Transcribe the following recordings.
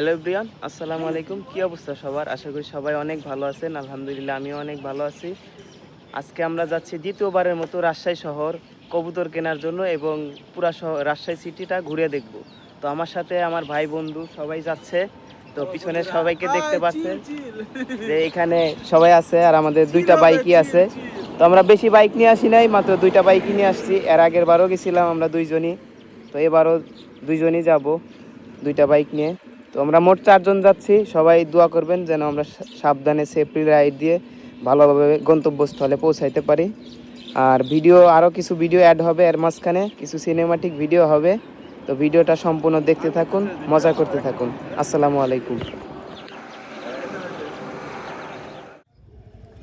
Hello Brian আসসালামু আলাইকুম কি অবস্থা সবার? আশা করি সবাই অনেক ভালো আছেন। আলহামদুলিল্লাহ আমিও অনেক ভালো আছি। আজকে আমরা যাচ্ছি দ্বিতীয়বারের মতো রাজশাহী শহর কবুতর কেনার জন্য এবং পুরা শহর রাজশাহী সিটিটা ঘুরে দেখব। তো আমার সাথে আমার ভাই বন্ধু সবাই যাচ্ছে। তো পিছনে সবাইকে দেখতে পাচ্ছেন যে এখানে সবাই আছে আর আমাদের দুইটা বাইকই আছে। তো আমরা বেশি বাইক নিয়ে আসি নাই মাত্র দুইটা বাইকই নিয়ে আসছি। এর আগের বারও গেছিলাম আমরা দুইজনই। তো এবারও দুইজনই যাব দুইটা বাইক নিয়ে। তো আমরা মোট চারজন যাচ্ছি। সবাই দোয়া করবেন যেন আমরা সাবধানে সেফটি রাইড দিয়ে ভালোভাবে গন্তব্যস্থলে পৌঁছাইতে পারি। আর ভিডিও আরও কিছু ভিডিও অ্যাড হবে এর মাঝখানে, কিছু সিনেমাটিক ভিডিও হবে। তো ভিডিওটা সম্পূর্ণ দেখতে থাকুন, মজা করতে থাকুন। আসসালামু আলাইকুম।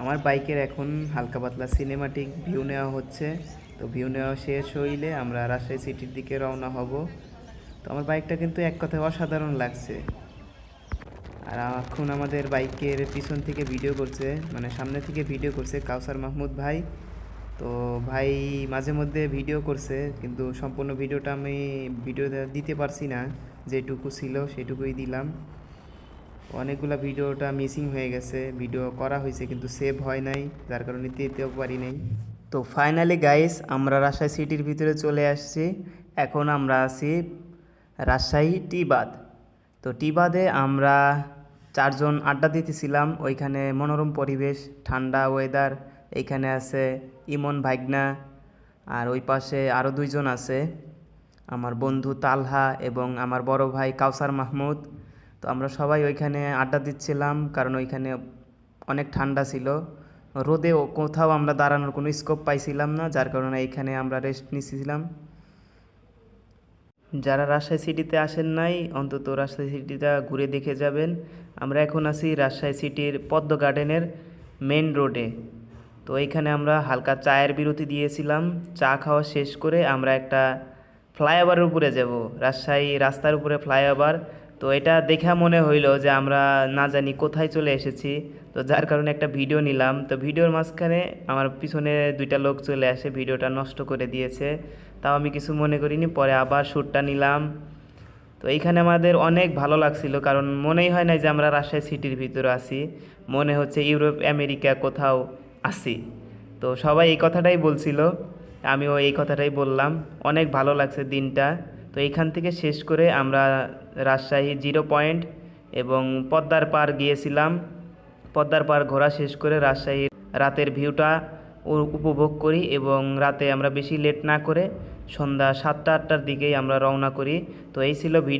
আমার বাইকের এখন হালকা পাতলা সিনেমাটিক ভিউ নেওয়া হচ্ছে। তো ভিউ নেওয়া শেষ হইলে আমরা রাজশাহী সিটির দিকে রওনা হব। তো আমার বাইকটা কিন্তু এক কথায় অসাধারণ লাগছে। আর এখন আমাদের বাইকের পিছন থেকে ভিডিও করছে মানে সামনে থেকে ভিডিও করছে কাউসার মাহমুদ ভাই। তো ভাই মাঝে মধ্যে ভিডিও করছে, কিন্তু সম্পূর্ণ ভিডিওটা আমি ভিডিও দিতে পারছি না। যেটুকু ছিল সেটুকুই দিলাম। অনেকগুলা ভিডিওটা মিসিং হয়ে গেছে ভিডিও করা হয়েছে কিন্তু সেভ হয় নাই, যার কারণে দিতেও পারি নাই। তো ফাইনালি গাইস আমরা রাজশাহী সিটির ভিতরে চলে আসছি। এখন আমরা আছি রাজশাহী টি বাদ। তো টি বাদে আমরা চারজন আড্ডা দিতেছিলাম। ওইখানে মনোরম পরিবেশ, ঠান্ডা ওয়েদার এইখানে আছে ইমন ভাগনা আর ওই পাশে আরও দুইজন আছে। আমার বন্ধু তালহা এবং আমার বড় ভাই কাউসার মাহমুদ। তো আমরা সবাই ওইখানে আড্ডা দিচ্ছিলাম, কারণ ওইখানে অনেক ঠান্ডা ছিল। রোদে কোথাও আমরা দাঁড়ানোর কোনো স্কোপ পাইছিলাম না, যার কারণে এইখানে আমরা রেস্ট নিচ্ছিলাম যারা রাজশাহী সিটিতে আসেন নাই, অন্তত রাজশাহী সিটিটা ঘুরে দেখে যাবেন। আমরা এখন আছি রাজশাহী সিটির পদ্ম গার্ডেনের মেন রোডে। তো এইখানে আমরা হালকা চায়ের বিরতি দিয়েছিলাম, চা খাওয়া শেষ করে আমরা একটা ফ্লাইওভারের উপরে যাব। রাজশাহী রাস্তার উপরে ফ্লাইওভার তো এটা দেখা মনে হইল যে আমরা না জানি কোথায় চলে এসেছি। তো যার কারণে একটা ভিডিও নিলাম। তো ভিডিওর মাঝখানে আমার পিছনে দুইটা লোক চলে আসে, ভিডিওটা নষ্ট করে দিয়েছে। তাও আমি কিছু মনে করিনি, পরে আবার শ্যুটটা নিলাম। তো এইখানে আমাদের অনেক ভালো লাগছিল, কারণ মনেই হয় না যে আমরা রাজশাহী সিটির ভিতরে আছি। মনে হচ্ছে ইউরোপ, আমেরিকা কোথাও আছি। তো সবাই এই কথাটাই বলছিল, আমিও এই কথাটাই বললাম। অনেক ভালো লাগছে দিনটা। তো এইখান থেকে শেষ করে আমরা রাজশাহী জিরো পয়েন্ট এবং পদ্মার পার গিয়েছিলাম। পদ্মার পার ঘোরা শেষ করে রাজশাহীর রাতের ভিউটা উপভোগ করি এবং রাতে আমরা বেশি লেট না করে সন্ধ্যা সাতটা আটটার দিকেই আমরা রওনা করি। তো এই ছিল ভিডিও।